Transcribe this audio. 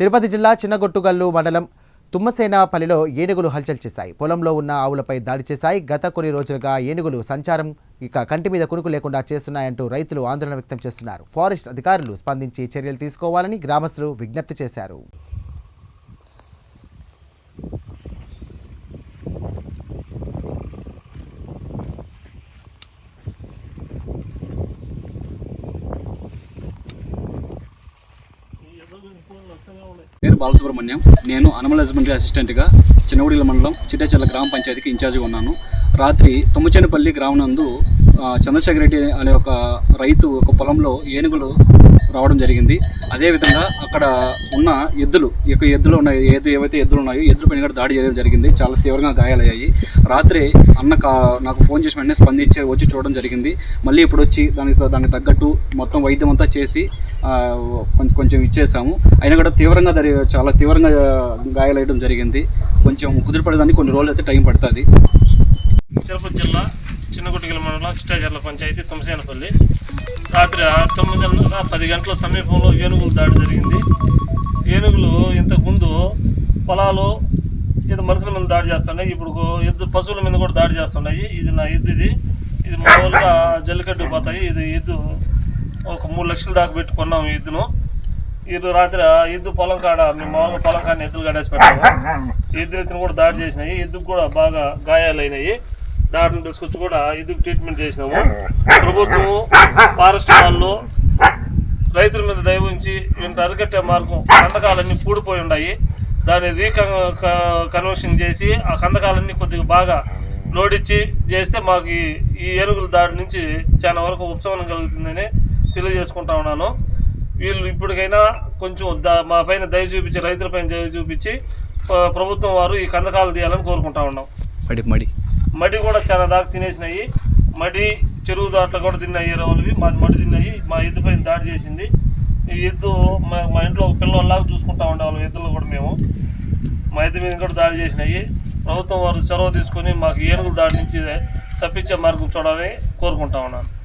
తిరుపతి జిల్లా చిన్నగొట్టుగల్లు మండలం తుమ్మసేనపల్లిలో ఏనుగులు హల్చల్ చేశాయి. పొలంలో ఉన్న ఆవులపై దాడి చేశాయి. గత కొన్ని రోజులుగా ఏనుగులు సంచారం ఇక కంటి మీద కునుకు లేకుండా చేస్తున్నాయంటూ రైతులు ఆందోళన వ్యక్తం చేస్తున్నారు. ఫారెస్ట్ అధికారులు స్పందించి చర్యలు తీసుకోవాలని గ్రామస్తులు విజ్ఞప్తి చేశారు. పేరు బాలసుబ్రహ్మణ్యం. నేను అనిమల్ హస్బెండరీ అసిస్టెంట్గా చిన్నగుడిల మండలం చిట్టచెల్ల గ్రామ పంచాయతీకి ఇన్ఛార్జిగా ఉన్నాను. రాత్రి తుమ్మచేనపల్లి గ్రామం నందు చంద్రశేఖర్ రెడ్డి అనే ఒక రైతు ఒక పొలంలో ఏనుగులు రావడం జరిగింది. అదేవిధంగా అక్కడ ఉన్న ఎద్దులు ఈ యొక్క ఎద్దులు ఉన్నాయి. ఏది ఏవైతే ఎద్దులు ఉన్నాయో ఎద్దుల పైన కూడా దాడి చేయడం జరిగింది. చాలా తీవ్రంగా గాయాలయ్యాయి. రాత్రి అన్న కా నాకు ఫోన్ చేసి వెంటనే స్పందించి వచ్చి చూడడం జరిగింది. మళ్ళీ ఇప్పుడు వచ్చి దానికి దానికి తగ్గట్టు మొత్తం వైద్యం అంతా చేసి కొంచెం కొంచెం ఇచ్చేసాము. అయినా కూడా తీవ్రంగా చాలా తీవ్రంగా గాయాలయ్యడం జరిగింది. కొంచెం కుదిరిపడేదానికి కొన్ని రోజులు అయితే టైం పడుతుంది. తిరుపతి జిల్లా చిన్నగుట్టిగల మండలం చిట్టాచర్ల పంచాయతీ తుమ్మసేనపల్లి. రాత్రి తొమ్మిదిన్నర పది గంటల సమీపంలో ఏనుగులు దాడి జరిగింది. ఏనుగులు ఇంతకుముందు పొలాలు ఇది మనుషుల మీద దాడి చేస్తున్నాయి. ఇప్పుడు ఇద్దరు పశువుల మీద కూడా దాడి చేస్తున్నాయి. ఇది నా ఎద్దు ఇది. ఇది మామూలుగా జల్లికట్టు పోతాయి. ఇది ఎద్దు ఒక మూడు లక్షల దాకా పెట్టి కొన్నాం ఎద్దును. ఇది రాత్రి ఇద్దు పొలం కాడ మేము మామూలుగా పొలం కాడ ఎద్దులు కాడేసి పెట్టాము. ఎద్దు కూడా దాడి చేసినాయి. ఎద్దుకు కూడా బాగా గాయాలైనాయి. డాక్టర్ని తీసుకొచ్చి కూడా ఇది ట్రీట్మెంట్ చేసినాము. ప్రభుత్వం ఫారెస్ట్ వాళ్ళు రైతుల మీద దయ ఉంచి వీటిని అరికట్టే మార్గం కందకాలన్నీ పూడిపోయి ఉన్నాయి. దాన్ని రీకన్ కన్వర్షన్ చేసి ఆ కందకాలన్నీ కొద్దిగా బాగా లోడిచ్చి చేస్తే మాకు ఈ- ఏనుగుల దాడి నుంచి చాలా వరకు ఉపశమనం కలుగుతుందని తెలియజేసుకుంటా ఉన్నాను. వీళ్ళు ఇప్పటికైనా కొంచెం మా పైన దయ చూపించి రైతుల పైన దయ చూపించి ప్రభుత్వం వారు ఈ కందకాలు తీయాలని కోరుకుంటా ఉన్నాం. మడి మడి. మడి కూడా చాలా దాకా తినేసినాయి. మడి చెరువు దాంట్లో కూడా తిన్నాయి రోజువి. మాది మడి తిన్నాయి. మా ఎద్దు పైన దాడి చేసింది. ఈ ఎద్దు మా మా ఇంట్లో ఒక పిల్లల్లాగా చూసుకుంటా ఉండేవాళ్ళం ఎద్దులు కూడా మేము. మా ఎద్దు మీద కూడా దాడి చేసినాయి. ప్రభుత్వం వారు చొరవ తీసుకొని మాకు ఏనుగు దాడి నుంచి తప్పించే మార్గం చూడాలని కోరుకుంటా ఉన్నాను.